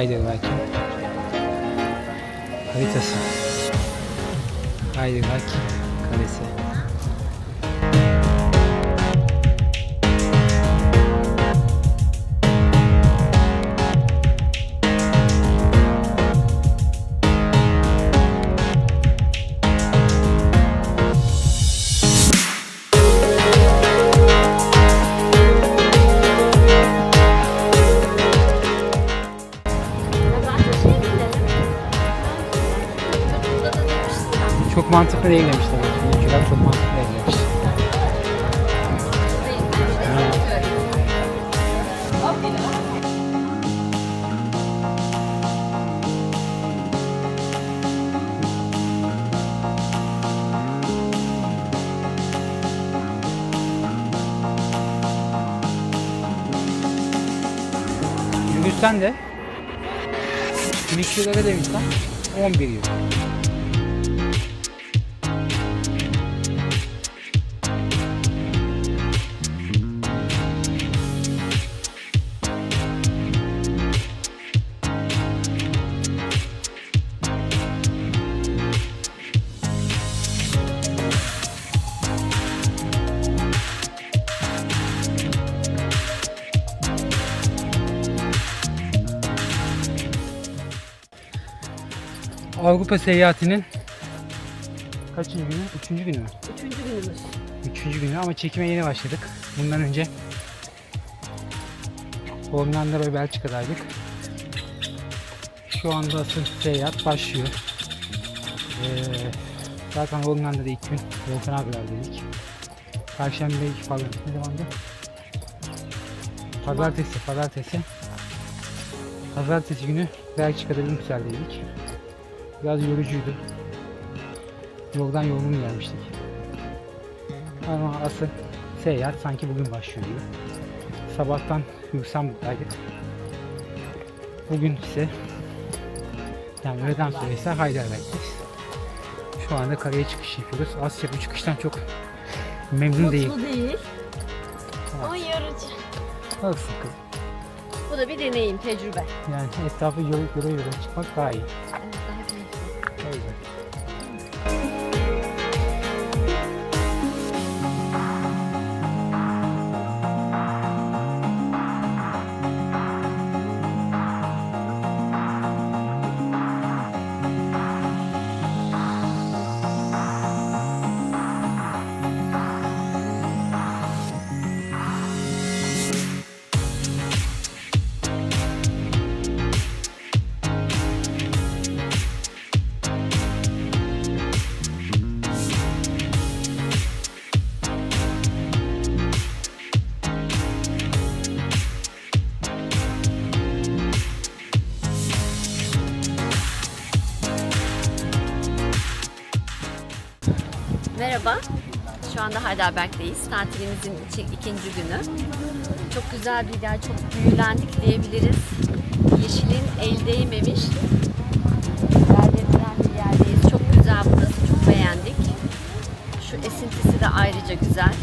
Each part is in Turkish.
Heidelberg'in haritası. Heidelberg Kalesi. Yürüsen de 12 lira demişler 11 euro. Avrupa seyahatinin kaçıncı günü? Üçüncü günü mü? Üçüncü günümüz. Üçüncü günü ama çekime yeni başladık. Bundan önce Hollanda ve Belçika'daydık. Şu anda asıl seyahat başlıyor. Ee, zaten Hollanda'da ilk gün Volkan abilerdeydik. Perşembe ilk pardon ne zamandı? Pazartesi, pazartesi. Pazartesi günü Belçika'da Brüksel'deydik. Biraz yorucuydu. Yoldan yorgun gelmiştik. Ama asıl seyahat sanki bugün başlıyor gibi. Sabahtan Lüksemburg'daydık. Bugün ise yani öğleden sonra ise Heidelberg'deyiz. Şu anda karaya çıkış yapıyoruz. Asya bu çıkıştan çok memnun değil. Mutlu değil. Ama yorucu. Nasılsın kız? Bu da bir deneyim, tecrübe. Yani etrafı yol, yola yola çıkmak daha iyi. Evet, Heidelberg'deyiz. Tatilimizin iki- ikinci günü. Çok güzel bir yer, çok büyülendik diyebiliriz. Yeşilin el değmemiş. Yerlerinden bir yerdeyiz. Çok güzel burası, çok beğendik. Şu esintisi de ayrıca güzel.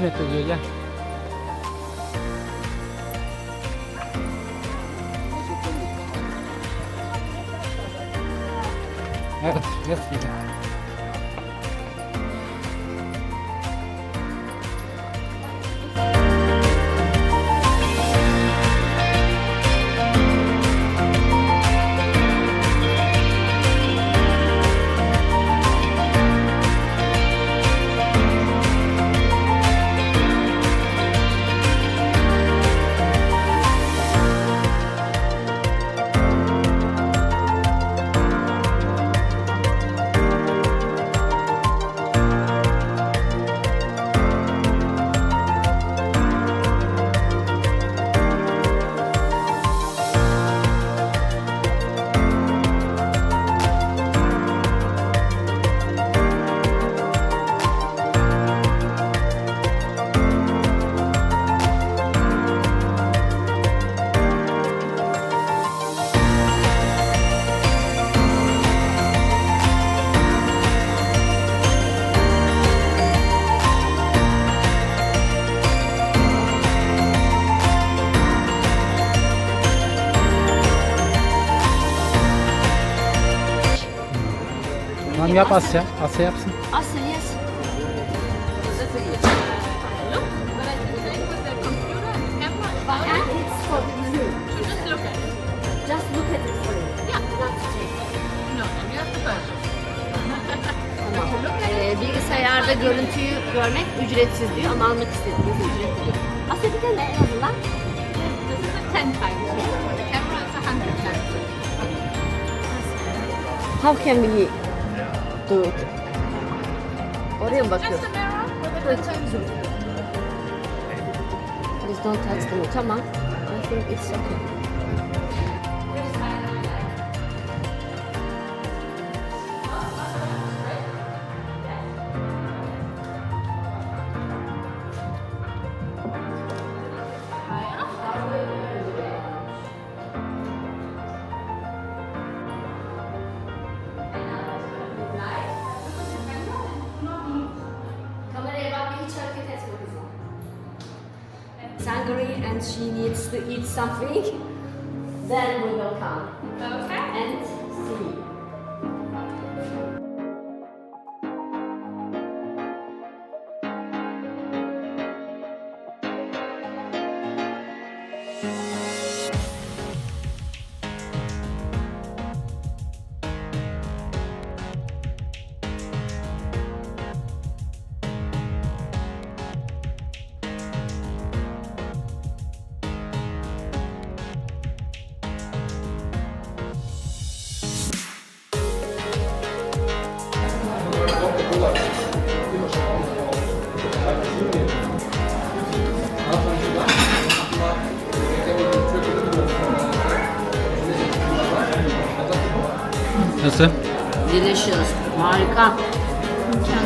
me pedió ya. Yap Asya. Asya yapsın. Asya yes. And it's for you. Just look at it for you. Not check. Tamam. Ee, bilgisayarda görüntüyü görmek ücretsiz diyor ama almak istediğiniz ücretli diyor. Asya bir de ne en azından? How can we it? Oraya mı bakıyorsun? Please don't touch them. Tamam. I think it's okay. Sangri and she needs to eat something. Then we will come and Nasıl? Delicious. Harika. Mükemmel.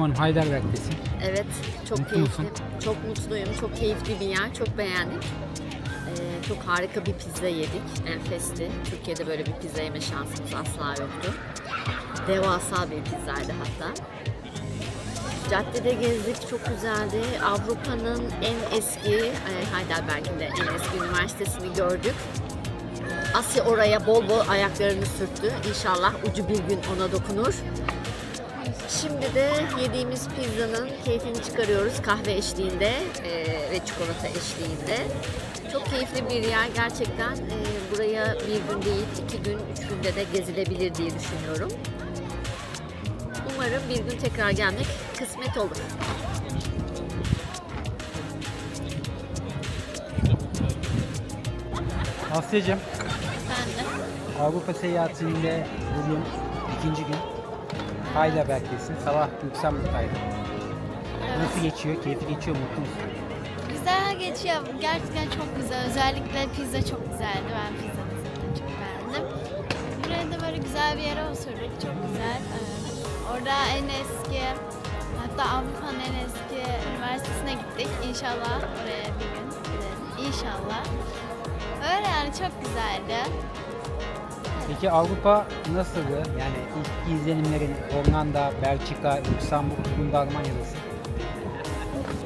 Hanım Heidelberg'desin. Evet, çok Mutlu keyifli. musun? Çok mutluyum. Çok keyifli bir yer. Çok beğendik. Ee, çok harika bir pizza yedik. Enfesti. Türkiye'de böyle bir pizza yeme şansımız asla yoktu. Devasa bir pizzaydı hatta. Caddede gezdik, çok güzeldi. Avrupa'nın en eski, e, Heidelberg'in de en eski üniversitesini gördük. Asya oraya bol bol ayaklarını sürttü. İnşallah ucu bir gün ona dokunur. Şimdi de yediğimiz pizzanın keyfini çıkarıyoruz kahve eşliğinde e, ve çikolata eşliğinde. Çok keyifli bir yer gerçekten. E, buraya bir gün değil, iki gün, üç günde de gezilebilir diye düşünüyorum. Umarım bir gün tekrar gelmek kısmet olur. Asya'cığım Ben de. Avrupa seyahatinde bugün ikinci gün. Heidelberg'desin. Sabah Lüksemburg'daydın. Nasıl geçiyor? Keyifli geçiyor, mutlu musun? Güzel geçiyor. Gerçekten çok güzel. Özellikle pizza çok güzeldi. Ben da çok beğendim. Buraya da böyle güzel bir yere oturduk. Çok güzel. Ee, Orada en eski, hatta Avrupa'nın en eski üniversitesine gittik. İnşallah oraya bir gün gidelim. İnşallah. Öyle yani çok güzeldi. Peki Avrupa nasıldı? Yani ilk izlenimlerin Hollanda, Belçika, Lüksemburg, bugün de Almanya'dasın.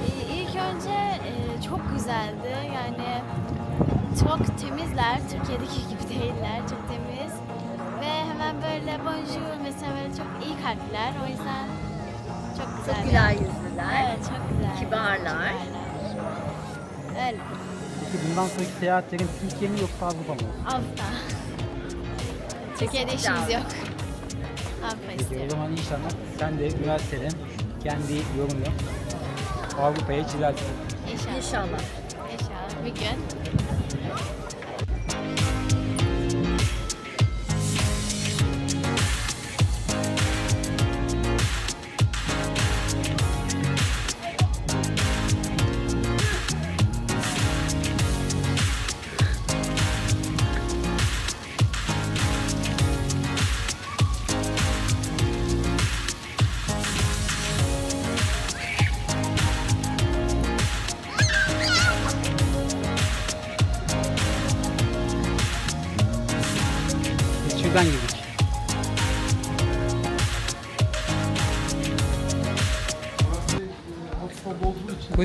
İ- İlk önce e, çok güzeldi. Yani çok temizler. Türkiye'deki gibi değiller. Çok temiz. Ve hemen böyle bonjour mesela böyle çok iyi kalpler. O yüzden çok güzel. Çok güler yüzlüler. Evet çok güzel. Kibarlar. Öyle. Peki bundan sonraki seyahatlerin Türkiye mi yoksa Avrupa mı? Avrupa. Türkiye'de işimiz yok. Avrupa Peki o istiyorum. zaman inşallah sen de üniversiteden kendi yorumunu Avrupa'ya çizersin. İnşallah. İnşallah. İnşallah. Bir gün.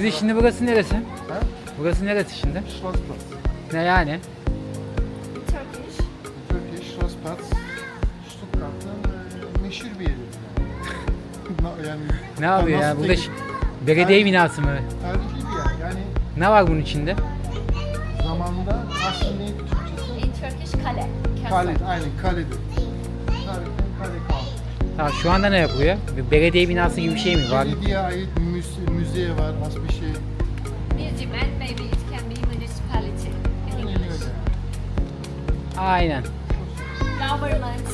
Kuzi şimdi burası neresi? Ha? Burası neresi şimdi? Schwarzplatz. Ne yani? Turkish. Turkish Schwarzplatz. Stuttgart'ın e, meşhur bir yeri. Na- yani Ne yapıyor ya? Burada değil? ş- belediye binası mı? Tarihi bir yer. Yani Ne var bunun içinde? zamanda aslında Türkçesi? In Turkish kale. Kale. Aynen kaledir. Tamam şu anda ne yapıyor? Bir belediye binası gibi bir şey mi var? Belediye ait müze, müze var. Az bir şey. Museum and maybe it can be municipality in English. Aynen. Government.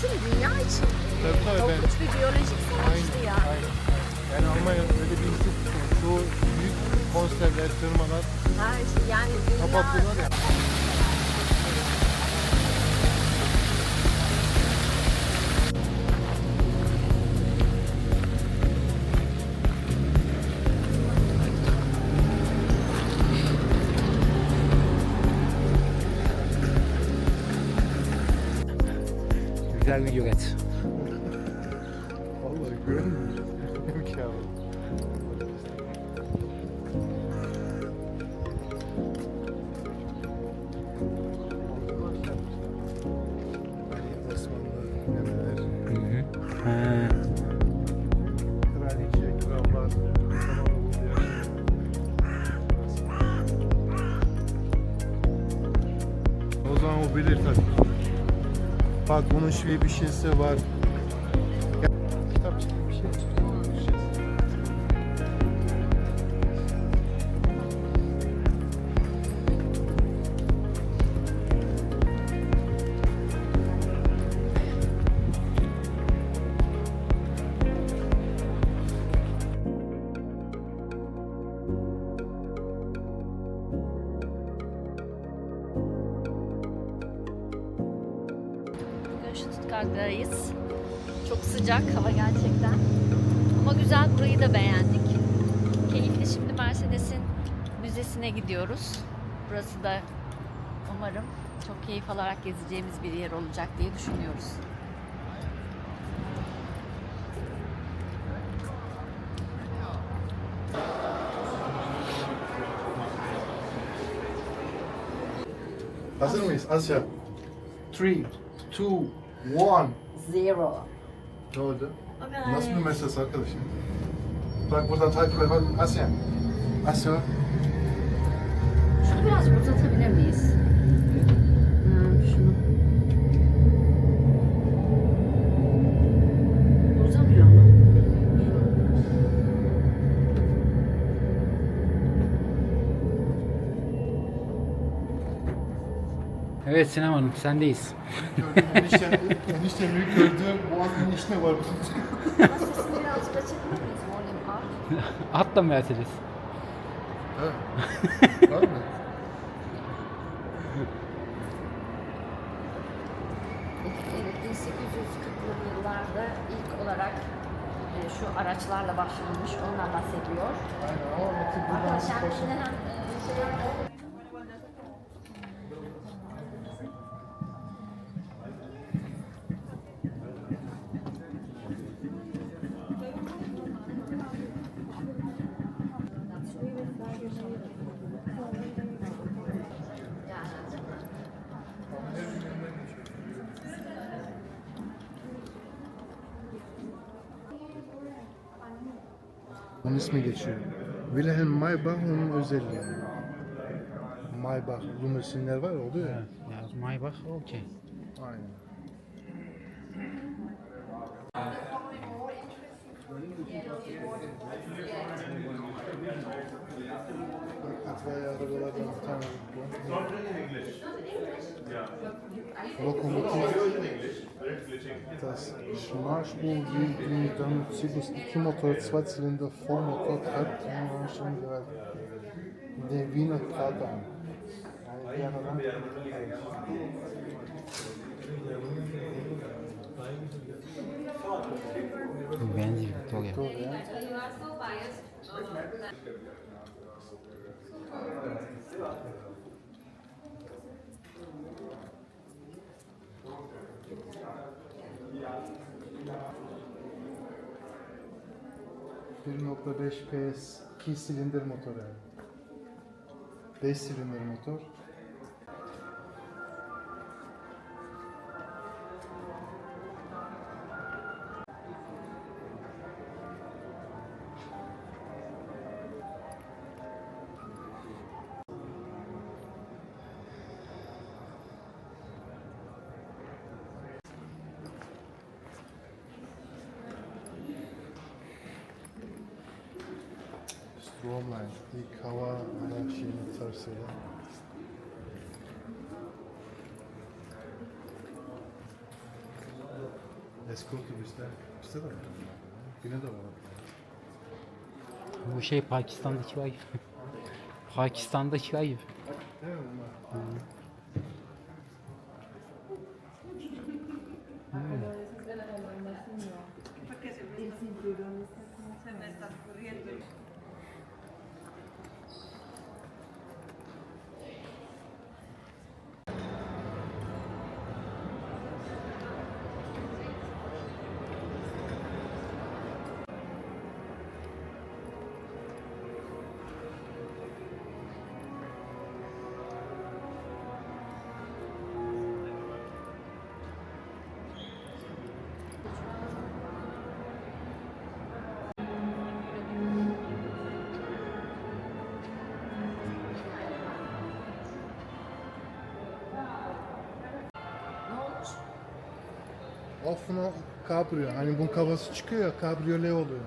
Tüm dünya için Tabii tabii ben. korkunç bir biyolojik savaştı ya. aynen. Yani Almanya'da öyle bir institusyon. Çoğu büyük konserler, firmalar Her şey yani dünya kapattılar ya. Güzel bir gölet. Bunun şöyle bir şeysi var. Prag'dayız. Çok sıcak hava gerçekten. Ama güzel burayı da beğendik. Keyifli şimdi Mercedes'in müzesine gidiyoruz. Burası da umarım çok keyif alarak gezeceğimiz bir yer olacak diye düşünüyoruz. Hazır mıyız? Asya. 3, 2, 1. Zero. Ne oldu? Nasıl bir mesaj arkadaşım? Bak buradan takip et. Bak Asya. Asya. Şunu birazcık uzatabilir miyiz? Evet Sinem Hanım sendeyiz. Gördüğüm eniştem, eniştemi gördüğüm bu an enişte var. Sesini birazcık açabilir miyiz? Volume up. Atla Mercedes. Ha. Var mı? Evet, 1840'lı yıllarda ilk olarak e, şu araçlarla başlanmış, ondan bahsediyor. Aynen ama Metin buradan Arkadaşlar şimdi hem e, şey Onun ismi geçiyor. Wilhelm Maybach onun özelliği. Maybach limuzinler var oluyor ya. Ya Maybach okey. Aynen. İtfaiye arabalardan bir tane bu. Lokomotiv. Das Schmalspurgetriebe ging damit circa gekümmerte Zweizylinder Vollmotor Treibmaschinengerät der Wiener Prater an. Wählen Sie Victoria. Victoria. Thank you. ...1.5 PS 2 silindir motor yani. 5 silindir motor. Şey Pakistan'daki var. Pakistan'daki var. Offno kabrio. Hani bunun kafası çıkıyor ya kabriyole oluyor.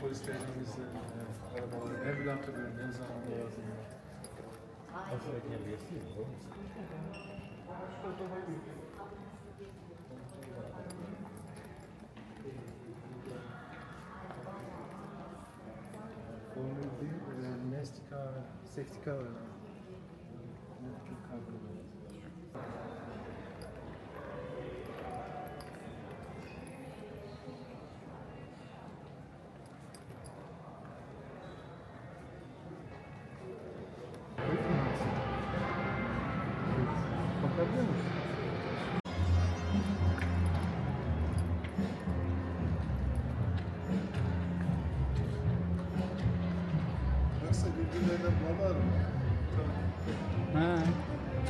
Polislerimizle e, arabaları ne hatırlıyorum ne zaman yazdığını. Formül 1, e, Nasty Car, Safety Car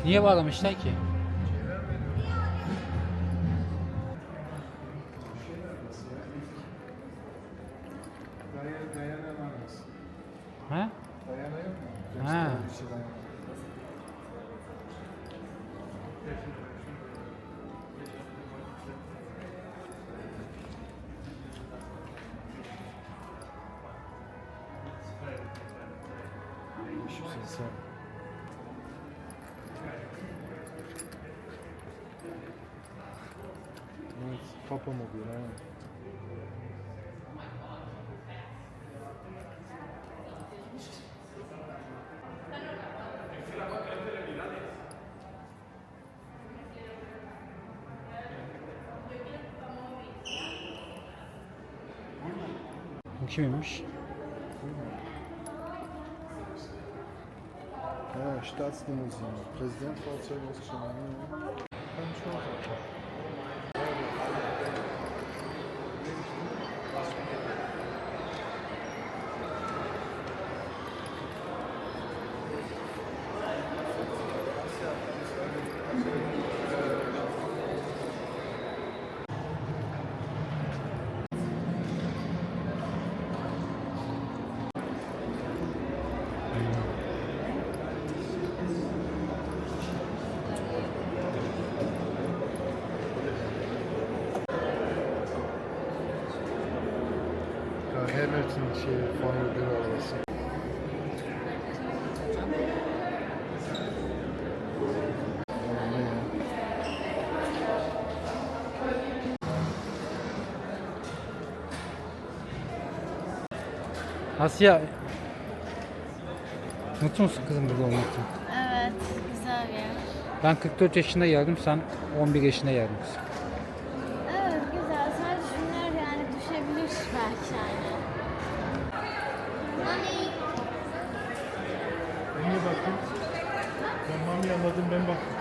Niye bağlamışlar ki? Ha? Dayana yok mu? Ha. Şey Dayana. Hiçbir şey sen. Evet, Papa mobil ha. Bu kimmiş? Ja, Staatslimousine. Präsidentfahrzeugausstellung. Kann schon şey, 1 arabası. Asya Mutlu musun kızım burada olmaktan? Evet, güzel bir yer. Ben 44 yaşında geldim, sen 11 yaşında geldin kızım. Evet, güzel. Sadece şunlar yani düşebilir belki yani. Ben niye baktım? Ben mami anladım ben baktım.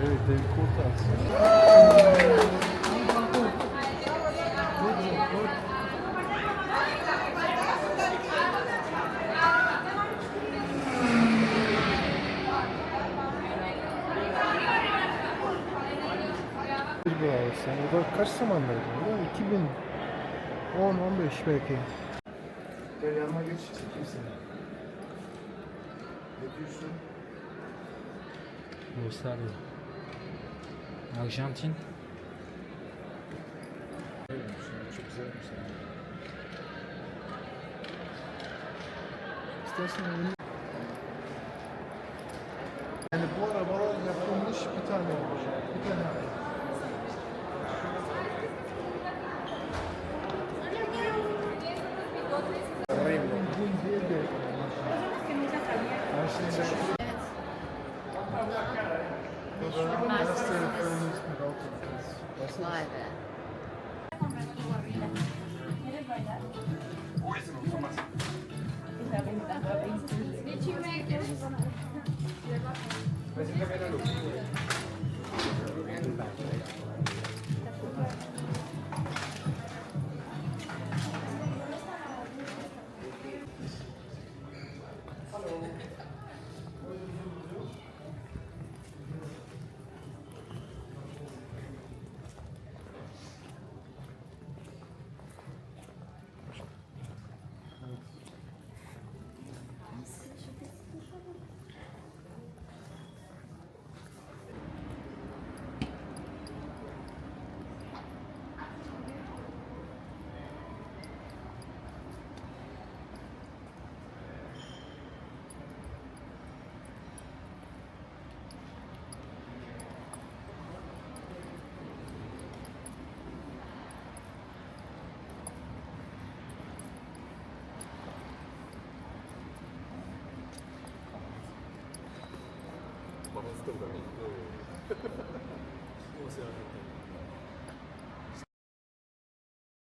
Evet, David Coulthard. Bir bravo sen. O da kaç zamandaydı? O da 2010 15 belki. Gel yanıma geç çekeyim seni. Ne diyorsun? Avustralya. Arjantin. Öyleymiş ya, Çok güzelmiş yani. İstersen ストーカーに。うせ